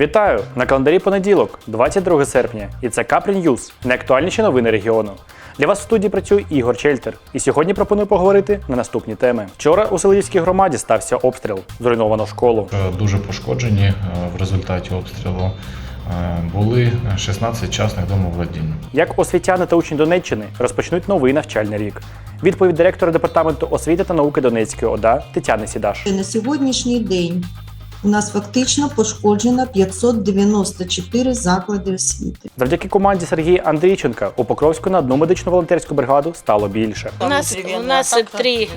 Вітаю! На календарі понеділок, 22 серпня, і це Капрі Ньюз, найактуальніші новини регіону. Для вас в студії працює Ігор Чельтер, і сьогодні пропоную поговорити на наступні теми. Вчора у Селидівській громаді стався обстріл, зруйновано школу. Е, дуже пошкоджені е, в результаті обстрілу. е, Були 16 частних домовладінь. Як освітяни та учні Донеччини розпочнуть новий навчальний рік. Відповідь директора департаменту освіти та науки Донецької ОДА Тетяни Сідаш. На сьогоднішній день у нас фактично пошкоджено 594 заклади освіти. Завдяки команді Сергія Андрійченка у Покровську на одну медичну волонтерську бригаду стало більше. У нас, у нас три,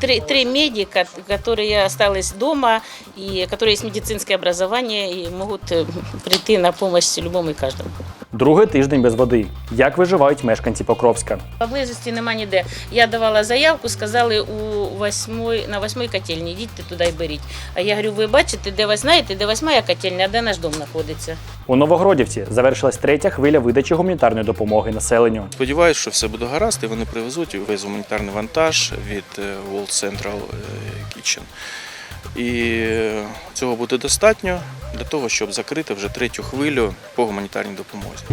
три, три медика, которые остались дома, и которые есть медицинское образование и могут э, прийти на помощь любому и каждому. Другий тиждень без води. Як виживають мешканці Покровська? Поблизості нема ніде. Я давала заявку, сказали у восьмой, на восьмій котельні, йдіть туди і беріть. А я говорю, ви бачите, де ви знаєте, де восьма котельня, а де наш дом знаходиться? У Новогродівці завершилась третя хвиля видачі гуманітарної допомоги населенню. Сподіваюсь, що все буде гаразд, і вони привезуть весь гуманітарний вантаж від е, World Central е, Kitchen. І цього буде достатньо для того, щоб закрити вже третю хвилю по гуманітарній допомозі.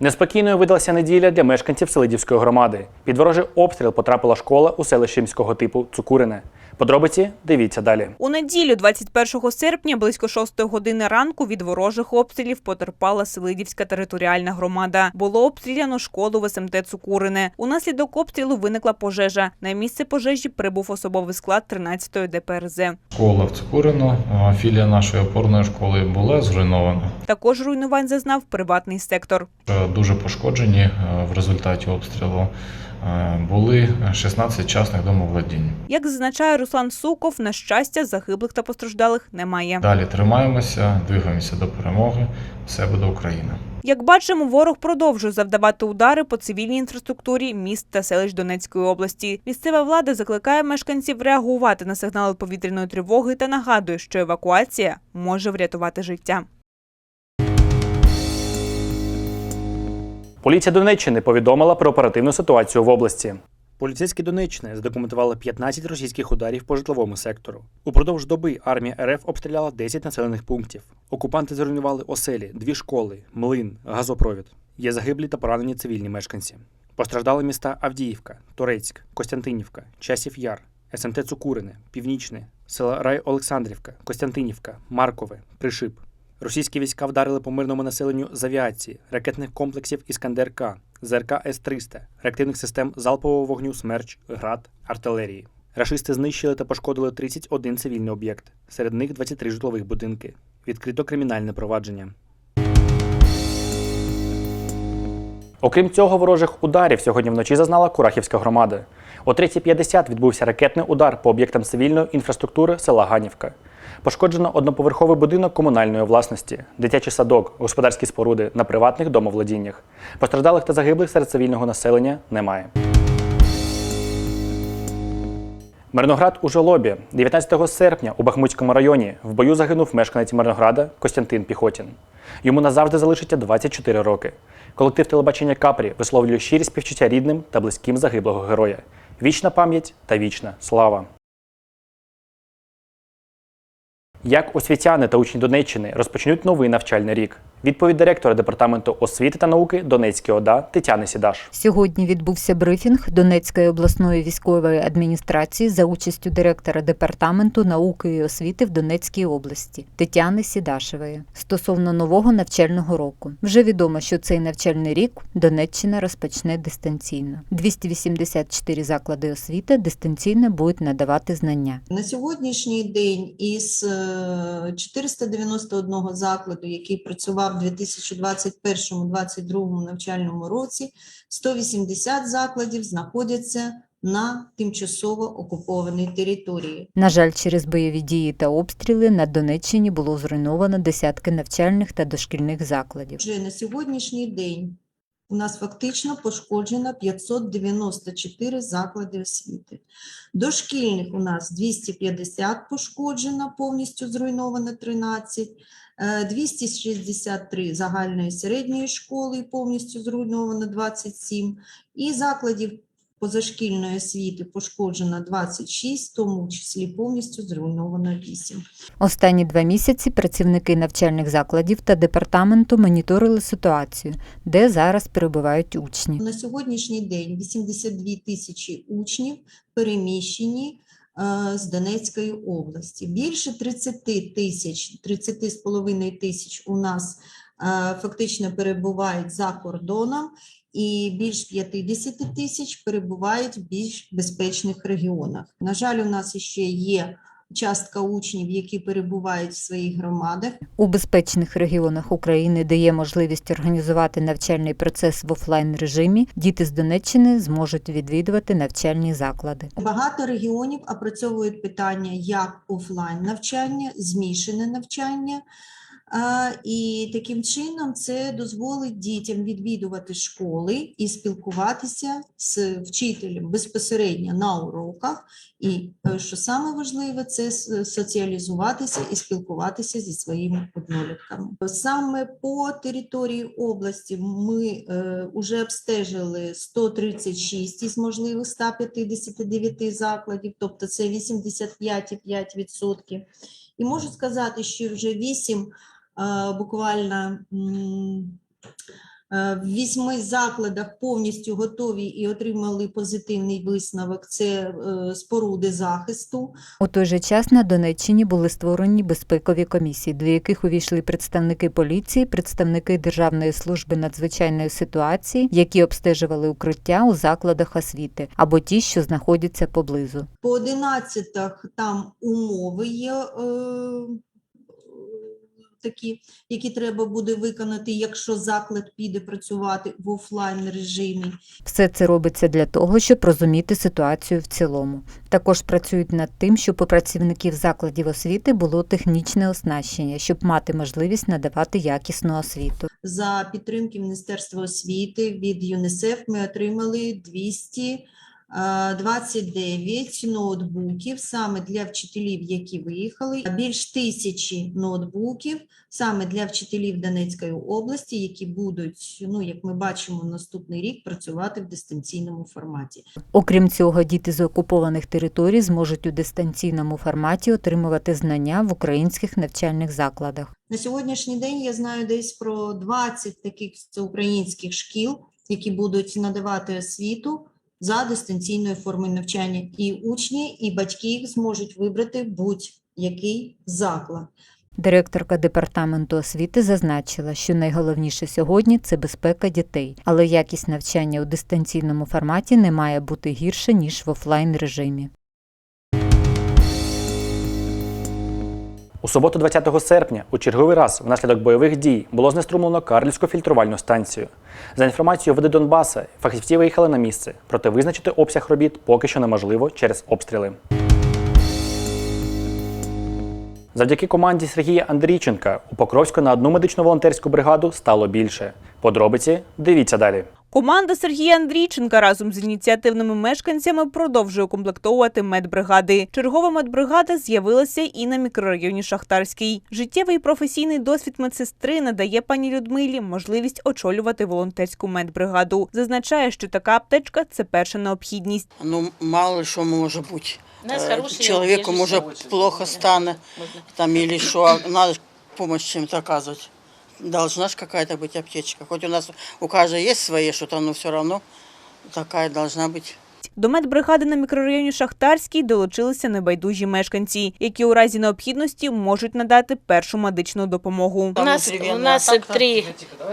Неспокійною видалася неділя для мешканців Селидівської громади. Під ворожий обстріл потрапила школа у селищі міського типу Цукурине. Подробиці дивіться далі. У неділю, 21 серпня, близько 6 години ранку від ворожих обстрілів потерпала Селидівська територіальна громада. Було обстріляно школу в СМТ Цукурине. Унаслідок обстрілу виникла пожежа. На місце пожежі прибув особовий склад 13-ї ДПРЗ. Школа в Цукурину, е, філія нашої опорної школи була зруйнована. Також руйнувань зазнав приватний сектор. Е, Дуже пошкоджені е, в результаті обстрілу. Е, Були 16 частних домовладінь. Як зазначає Руслан Суков, на щастя, загиблих та постраждалих немає. Далі тримаємося, двигаємося до перемоги. Все буде Україна. Як бачимо, ворог продовжує завдавати удари по цивільній інфраструктурі міст та селищ Донецької області. Місцева влада закликає мешканців реагувати на сигнали повітряної тривоги та нагадує, що евакуація може врятувати життя. Поліція Донеччини повідомила про оперативну ситуацію в області. Поліцейські Донеччини задокументували 15 російських ударів по житловому сектору. Упродовж доби армія РФ обстріляла 10 населених пунктів. Окупанти зруйнували оселі, дві школи, млин, газопровід. Є загиблі та поранені цивільні мешканці. Постраждали міста Авдіївка, Торецьк, Костянтинівка, Часів Яр, СМТ Цукурине, Північне, села Рай Олександрівка, Костянтинівка, Маркове, Пришип. Російські війська вдарили по мирному населенню з авіації, ракетних комплексів Іскандер-К, ЗРК С-300, реактивних систем залпового вогню Смерч, ГРАД, артилерії. Рашисти знищили та пошкодили 31 цивільний об'єкт, серед них 23 житлових будинки. Відкрито кримінальне провадження. Окрім цього, ворожих ударів сьогодні вночі зазнала Курахівська громада. О 3.50 відбувся ракетний удар по об'єктам цивільної інфраструктури села Ганівка. Пошкоджено одноповерховий будинок комунальної власності, дитячий садок, господарські споруди на приватних домовладіннях. Постраждалих та загиблих серед цивільного населення немає. Мирноград у Жолобі 19 серпня у Бахмутському районі в бою загинув мешканець Мирнограда Костянтин Піхотін. Йому назавжди залишиться 24 роки. Колектив телебачення Капрі висловлює щирі співчуття рідним та близьким загиблого героя. Вічна пам'ять та вічна слава. Як освітяни та учні Донеччини розпочнуть новий навчальний рік? Відповідь директора департаменту освіти та науки Донецької ОДА Тетяни Сідаш. Сьогодні відбувся брифінг Донецької обласної військової адміністрації за участю директора департаменту науки і освіти в Донецькій області Тетяни Сідашевої стосовно нового навчального року. Вже відомо, що цей навчальний рік Донеччина розпочне дистанційно. 284 заклади освіти дистанційно будуть надавати знання. На сьогоднішній день із е, 491 закладу, який працював у 2021-2022 навчальному році, 180 закладів знаходяться на тимчасово окупованій території. На жаль, через бойові дії та обстріли на Донеччині було зруйновано десятки навчальних та дошкільних закладів. Вже на сьогоднішній день у нас фактично пошкоджено 594 заклади освіти. Дошкільних у нас 250 пошкоджено, повністю зруйновано 13, е, 263 загальної середньої школи повністю зруйновано 27, і закладів позашкільної освіти пошкоджено 26, в тому числі повністю зруйновано 8. Останні два місяці працівники навчальних закладів та департаменту моніторили ситуацію, де зараз перебувають учні. На сьогоднішній день 82 тисячі учнів переміщені е, з Донецької області. Більше 30 тисяч, 30,5 тисяч у нас е, фактично перебувають за кордоном, і більш 50 тисяч перебувають в більш безпечних регіонах. На жаль, у нас ще є частка учнів, які перебувають в своїх громадах. У безпечних регіонах України, де є можливість організувати навчальний процес в офлайн режимі, діти з Донеччини зможуть відвідувати навчальні заклади. Багато регіонів опрацьовують питання як офлайн навчання, змішане навчання. І таким чином це дозволить дітям відвідувати школи і спілкуватися з вчителем безпосередньо на уроках. І е, що саме важливе, це соціалізуватися і спілкуватися зі своїми однолітками. Саме по території області ми вже обстежили 136 із можливих 159 закладів, тобто це 85,5%. І можу сказати, що вже 8 е, буквально е, в вісьми закладах повністю готові і отримали позитивний висновок. Це е, споруди захисту. У той же час на Донеччині були створені безпекові комісії, до яких увійшли представники поліції, представники Державної служби надзвичайної ситуації, які обстежували укриття у закладах освіти або ті, що знаходяться поблизу. По 11 там умови є е, такі, які треба буде виконати, якщо заклад піде працювати в офлайн режимі. Все це робиться для того, щоб розуміти ситуацію в цілому. Також працюють над тим, щоб у працівників закладів освіти було технічне оснащення, щоб мати можливість надавати якісну освіту. За підтримки Міністерства освіти від ЮНІСЕФ ми отримали 200 е, 29 ноутбуків саме для вчителів, які виїхали, більш тисячі ноутбуків саме для вчителів Донецької області, які будуть, ну як ми бачимо, наступний рік працювати в дистанційному форматі. Окрім цього, діти з окупованих територій зможуть у дистанційному форматі отримувати знання в українських навчальних закладах. На сьогоднішній день я знаю десь про 20 таких українських шкіл, які будуть надавати освіту за дистанційною формою навчання. І учні, і батьки зможуть вибрати будь-який заклад. Директорка департаменту освіти зазначила, що найголовніше сьогодні це безпека дітей, але якість навчання у дистанційному форматі не має бути гірше ніж в офлайн режимі. У суботу, 20 серпня, у черговий раз внаслідок бойових дій було знеструмлено Карлівську фільтрувальну станцію. За інформацією води Донбаса, фахівці виїхали на місце, проте визначити обсяг робіт поки що неможливо через обстріли. Завдяки команді Сергія Андрійченка у Покровську на одну медичну волонтерську бригаду стало більше. Подробиці дивіться далі. Команда Сергія Андрійченка разом з ініціативними мешканцями продовжує комплектовувати медбригади. Чергова медбригада з'явилася і на мікрорайоні Шахтарський. Життєвий і професійний досвід медсестри надає пані Людмилі можливість очолювати волонтерську медбригаду. Зазначає, що така аптечка це перша необхідність. Ну, мало що може бути. Е, Чоловіку може плохо стане, там, или що, треба помощь чим-то оказывать Должна же какая-то быть аптечка. Хоть у нас у каждого есть свои что-то, но все равно такая должна быть. До медбригади на мікрорайоні Шахтарський долучилися небайдужі мешканці, які у разі необхідності можуть надати першу медичну допомогу. У Там нас, у внутривенно, нас а так, три,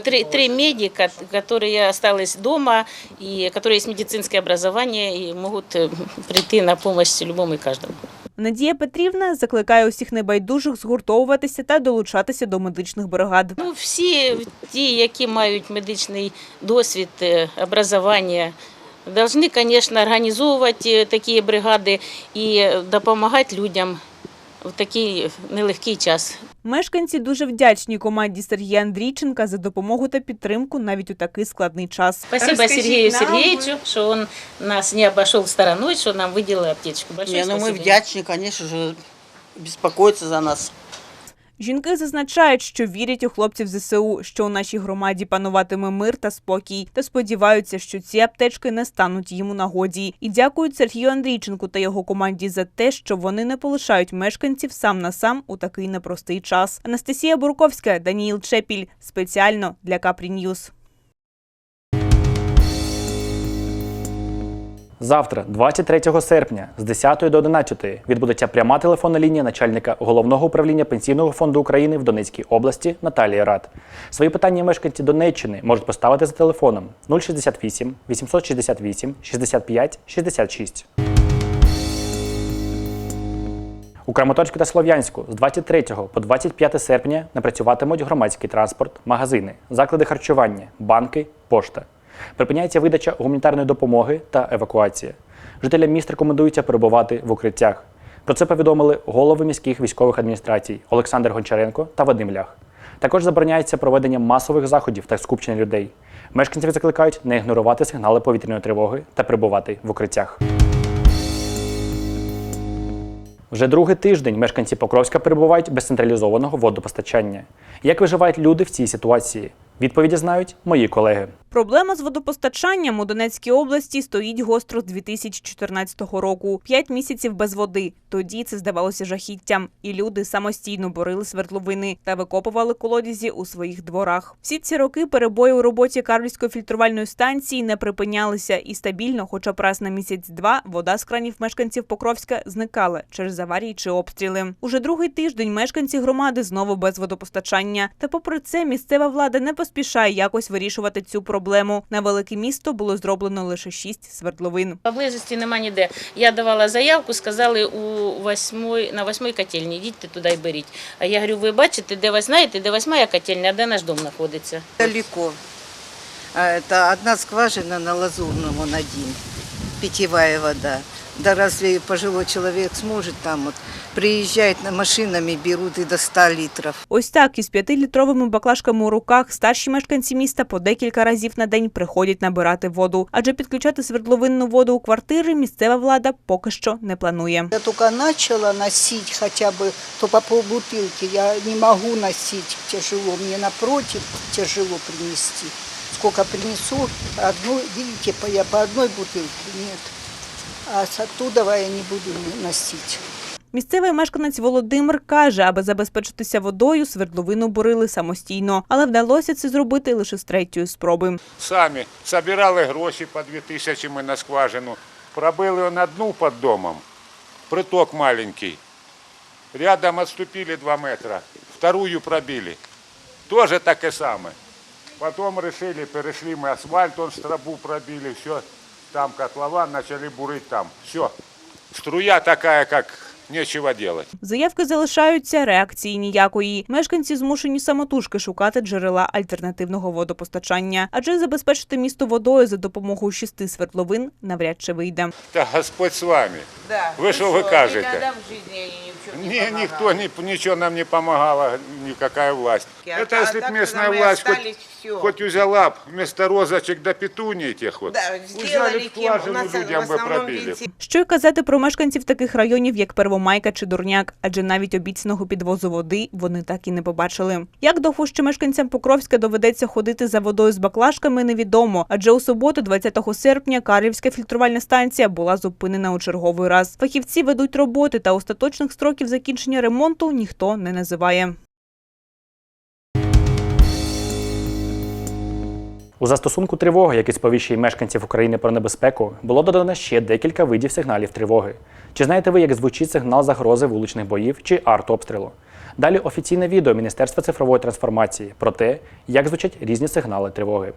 три, три медика, которые остались дома, и которые есть медицинское образование и могут э, прийти на помощь любому и каждому. Надія Петрівна закликає усіх небайдужих згуртовуватися та долучатися до медичних бригад. Ну, всі ті, які мають медичний досвід, е, образування, должны, конечно, організовувати е, такі бригади і допомагати людям в такий нелегкий час. Мешканці дуже вдячні команді Сергія Андрійченка за допомогу та підтримку навіть у такий складний час. Спасибо Сергію Сергею нам, він что он нас не обійшов стороною, що нам виділили аптечку. Большое Не, ну мы спасибо. вдячні, конечно же, беспокоиться за нас. Жінки зазначають, що вірять у хлопців ЗСУ, що у нашій громаді пануватиме мир та спокій, та сподіваються, що ці аптечки не стануть їм у нагоді. І дякують Сергію Андрійченку та його команді за те, що вони не полишають мешканців сам на сам у такий непростий час. Анастасія Бурковська, Даніїл Чепіль спеціально для Капрі Ньюс. Завтра, 23 серпня, з 10 до 11 відбудеться пряма телефонна лінія начальника головного управління Пенсійного фонду України в Донецькій області Наталії Рад. Свої питання мешканці Донеччини можуть поставити за телефоном 068 868 65 66. У Краматорську та Слов'янську з 23 по 25 серпня не працюватимуть громадський транспорт, магазини, заклади харчування, банки, пошта. Припиняється видача гуманітарної допомоги та евакуація. Жителям міст рекомендується перебувати в укриттях. Про це повідомили голови міських військових адміністрацій Олександр Гончаренко та Вадим Лях. Також забороняється проведення масових заходів та скупчення людей. Мешканців закликають не ігнорувати сигнали повітряної тривоги та перебувати в укриттях. Вже другий тиждень мешканці Покровська перебувають без централізованого водопостачання. Як виживають люди в цій ситуації? Відповіді знають мої колеги. Проблема з водопостачанням у Донецькій області стоїть гостро з 2014 року. П'ять місяців без води. Тоді це здавалося жахіттям, і люди самостійно борили свердловини та викопували колодязі у своїх дворах. Всі ці роки перебої у роботі Карлівської фільтрувальної станції не припинялися і стабільно, хоча б раз на місяць-два, вода з кранів мешканців Покровська зникала через аварії чи обстріли. Уже другий тиждень мешканці громади знову без водопостачання. Та попри це місцева влада не поспішає якось вирішувати цю проблему. На велике місто було зроблено лише шість свердловин. Поблизості нема ніде. Я давала заявку, сказали у восьмой, на восьмій котельні, йдіть туди і беріть. А я говорю, ви бачите, де ви знаєте, де восьма котельня, а де наш дом знаходиться? Далеко. Это одна скважина на Лазурном, он один, питьевая вода. Да разве пожилой человек сможет там вот приезжает на машинами, берут и до 100 литров. Ось так із п'ятилітровими баклажками у руках старші мешканці міста по декілька разів на день приходять набирати воду, адже підключати свердловинну воду у квартири місцева влада поки що не планує. Я только начала носить хотя бы то по полбутылки. Я не могу носить тяжело. Мне напротив тяжело принести. Сколько принесу, одну, видите, по- я по одной бутылке нет. А с оттуда я не буду носить. Місцевий мешканець Володимир каже, аби забезпечитися водою, свердловину бурили самостійно, але вдалося це зробити лише з третьої спроби. Самі збирали гроші по 2 тисячі ми на скважину. Пробили он одну під домом, приток маленький. Рядом відступили 2 метри, вторую пробили. Тоже таке саме. Потім вирішили, перейшли ми асфальт, он стробу пробили, все. Там котлован, почали бурити там. Все. Струя така, як нечего делать. Заявки залишаються, реакції ніякої. Мешканці змушені самотужки шукати джерела альтернативного водопостачання, адже забезпечити місто водою за допомогою шести свердловин навряд чи вийде. Та Господь з вами. Ви що ви кажете? Ні, ніхто ні, нічого нам не допомагала, ніяка власть. Это если б местная власть хоть, хоть взяла б вместо розочек до петуний тех вот, взяли б скважину людям би пробили. Що й казати про мешканців таких районів, як Первомайка чи Дурняк, адже навіть обіцяного підвозу води вони так і не побачили. Як довго ще мешканцям Покровська доведеться ходити за водою з баклажками, невідомо. Адже у суботу, 20 серпня, Карлівська фільтрувальна станція була зупинена у черговий раз. Фахівці ведуть роботи та остаточних строків закінчення ремонту ніхто не називає. У застосунку тривоги, який сповіщує мешканців України про небезпеку, було додано ще декілька видів сигналів тривоги. Чи знаєте ви, як звучить сигнал загрози вуличних боїв чи артобстрілу? Далі офіційне відео Міністерства цифрової трансформації про те, як звучать різні сигнали тривоги.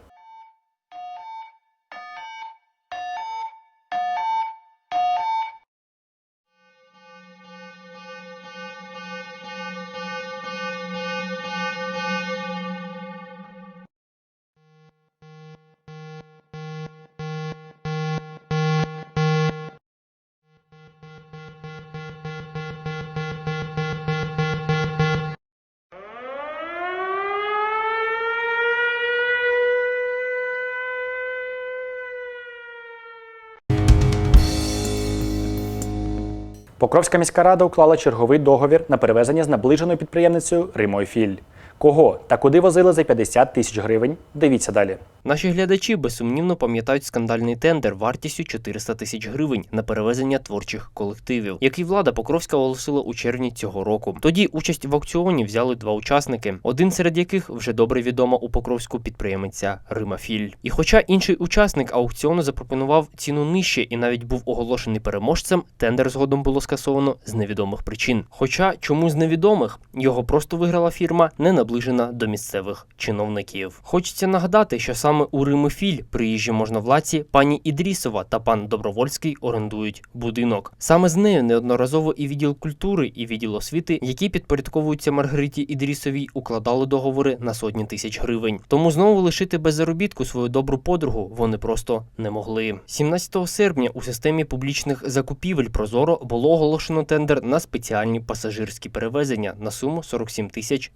Покровська міська рада уклала черговий договір на перевезення з наближеною підприємницею Римою Філь. Кого та куди возили за 50 тисяч гривень? Дивіться далі. Наші глядачі безсумнівно пам'ятають скандальний тендер вартістю 400 тисяч гривень на перевезення творчих колективів, який влада Покровська оголосила у червні цього року. Тоді участь в аукціоні взяли два учасники, один серед яких вже добре відома у Покровську підприємиця Рима Філь. І хоча інший учасник аукціону запропонував ціну нижче і навіть був оголошений переможцем, тендер згодом було скасовано з невідомих причин. Хоча чому з невідомих його просто виграла фірма, не наближена до місцевих чиновників. Хочеться нагадати, що саме у Римофіль приїжджі можновладці пані Ідрісова та пан Добровольський орендують будинок. Саме з нею неодноразово і відділ культури, і відділ освіти, які підпорядковуються Маргариті Ідрісовій, укладали договори на сотні тисяч гривень. Тому знову лишити без заробітку свою добру подругу вони просто не могли. 17 серпня у системі публічних закупівель Прозоро було оголошено тендер на спеціальні пасажирські перевезення на суму 47 тисяч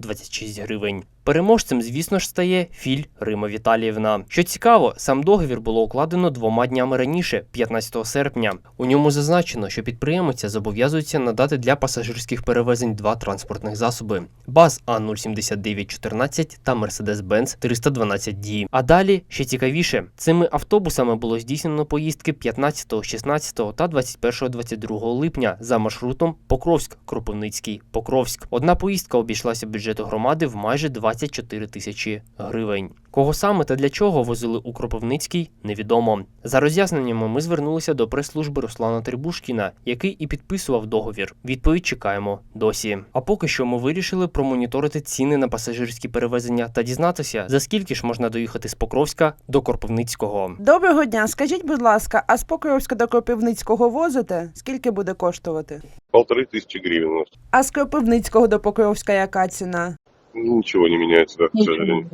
526 гривень. Переможцем, звісно ж, стає Філь Рима Віталіївна. Що цікаво, сам договір було укладено двома днями раніше, 15 серпня. У ньому зазначено, що підприємиця зобов'язується надати для пасажирських перевезень два транспортних засоби: БАЗ А07914 та Mercedes-Benz 312D. А далі ще цікавіше, цими автобусами було здійснено поїздки 15, 16 та 21-22 липня за маршрутом Покровськ, Кропивницький, Покровськ. Одна поїздка обійшлася бюджету громади в майже 24 тисячі гривень. Кого саме та для чого возили у Кропивницький, невідомо. За роз'ясненнями ми звернулися до прес-служби Руслана Трибушкіна, який і підписував договір. Відповідь чекаємо досі. А поки що ми вирішили промоніторити ціни на пасажирські перевезення та дізнатися, за скільки ж можна доїхати з Покровська до Кропивницького. Доброго дня. Скажіть, будь ласка, а з Покровська до Кропивницького возите? Скільки буде коштувати? Полторы тысячи гривен у нас. А з Кропивницького до Покровська яка ціна? Ничего не меняется, да, к сожалению.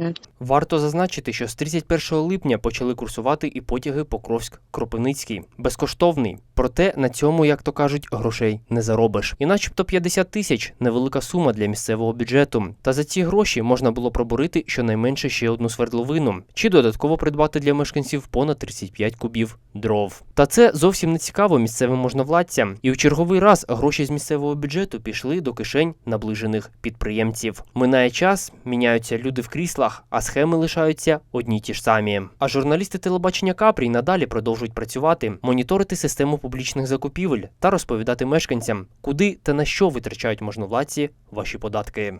Варто зазначити, що з 31 липня почали курсувати і потяги Покровськ-Кропивницький. Безкоштовний. Проте на цьому, як то кажуть, грошей не заробиш. І начебто 50 тисяч невелика сума для місцевого бюджету. Та за ці гроші можна було пробурити щонайменше ще одну свердловину, чи додатково придбати для мешканців понад 35 кубів дров. Та це зовсім не цікаво місцевим можновладцям. І в черговий раз гроші з місцевого бюджету пішли до кишень наближених підприємців. Минає час, міняються люди в кріслах, а схеми лишаються одні й ті ж самі. А журналісти телебачення Капрі надалі продовжують працювати, моніторити систему публічних закупівель та розповідати мешканцям, куди та на що витрачають можновладці ваші податки.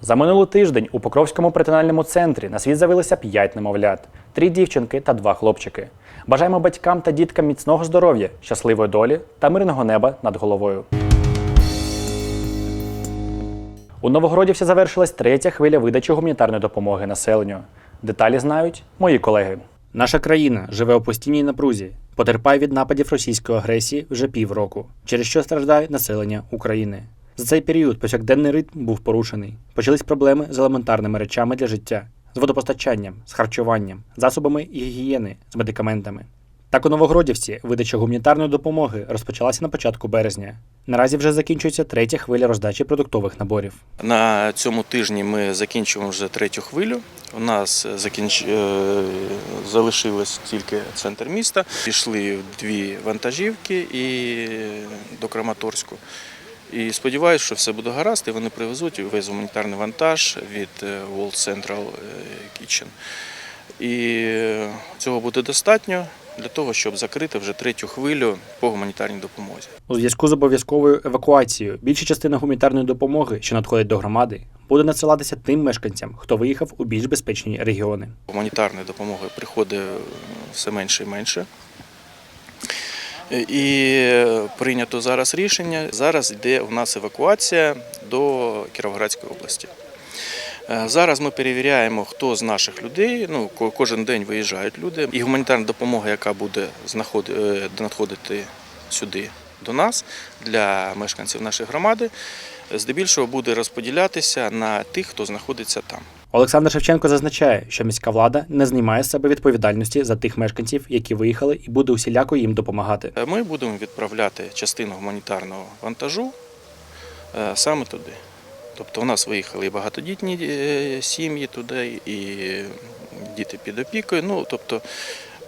За минулий тиждень у Покровському перинатальному центрі на світ з'явилося 5 немовлят, 3 дівчинки та 2 хлопчики. Бажаємо батькам та діткам міцного здоров'я, щасливої долі та мирного неба над головою. У Новогродівці завершилась третя хвиля видачі гуманітарної допомоги населенню. Деталі знають мої колеги. Наша країна живе у постійній напрузі, потерпає від нападів російської агресії вже півроку, через що страждає населення України. За цей період повсякденний ритм був порушений. Почались проблеми з елементарними речами для життя, з водопостачанням, з харчуванням, засобами гігієни, з медикаментами. Так у Новогродівці видача гуманітарної допомоги розпочалася на початку березня. Наразі вже закінчується третя хвиля роздачі продуктових наборів. На цьому тижні ми закінчуємо вже третю хвилю. У нас закінч... е, залишилось тільки центр міста. Пішли дві вантажівки і до Краматорську. І сподіваюся, що все буде гаразд, і вони привезуть весь гуманітарний вантаж від е, World Central е, Kitchen. І цього буде достатньо для того, щоб закрити вже третю хвилю по гуманітарній допомозі. У зв'язку з обов'язковою евакуацією більша частина гуманітарної допомоги, що надходить до громади, буде надсилатися тим мешканцям, хто виїхав у більш безпечні регіони. Гуманітарної допомоги приходить все менше і менше. І прийнято зараз рішення. Зараз йде у нас евакуація до Кіровоградської області. Е, Зараз ми перевіряємо, хто з наших людей. Ну ко- кожен день виїжджають люди. І гуманітарна допомога, яка буде е, надходити сюди до нас для мешканців нашої громади, здебільшого буде розподілятися на тих, хто знаходиться там. Олександр Шевченко зазначає, що міська влада не знімає з себе відповідальності за тих мешканців, які виїхали, і буде усіляко їм допомагати. Ми будемо відправляти частину гуманітарного вантажу е, саме туди. Тобто у нас виїхали і багатодітні е, сім'ї туди, і діти під опікою. Ну, тобто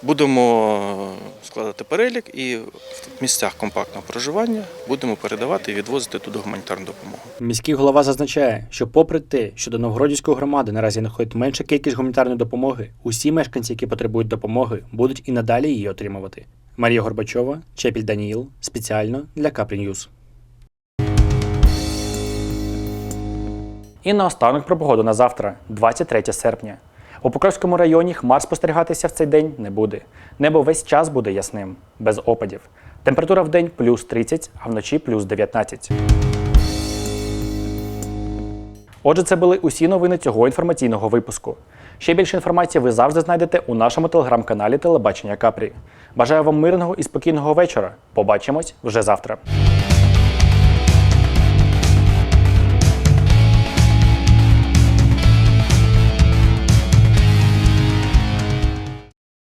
Будемо складати перелік і в місцях компактного проживання будемо передавати і відвозити туди гуманітарну допомогу. Міський голова зазначає, що, попри те, що до Новгородівської громади наразі надходить менша кількість гуманітарної допомоги, усі мешканці, які потребують допомоги, будуть і надалі її отримувати. Марія Горбачова, Чепіль Даніїл, спеціально для Капрі. І наостанок про погоду на завтра, 23 серпня. У Покровському районі хмар спостерігатися в цей день не буде. Небо весь час буде ясним, без опадів. Температура в день плюс 30, а вночі плюс 19. Отже, це були усі новини цього інформаційного випуску. Ще більше інформації ви завжди знайдете у нашому телеграм-каналі Телебачення Капрі. Бажаю вам мирного і спокійного вечора. Побачимось вже завтра.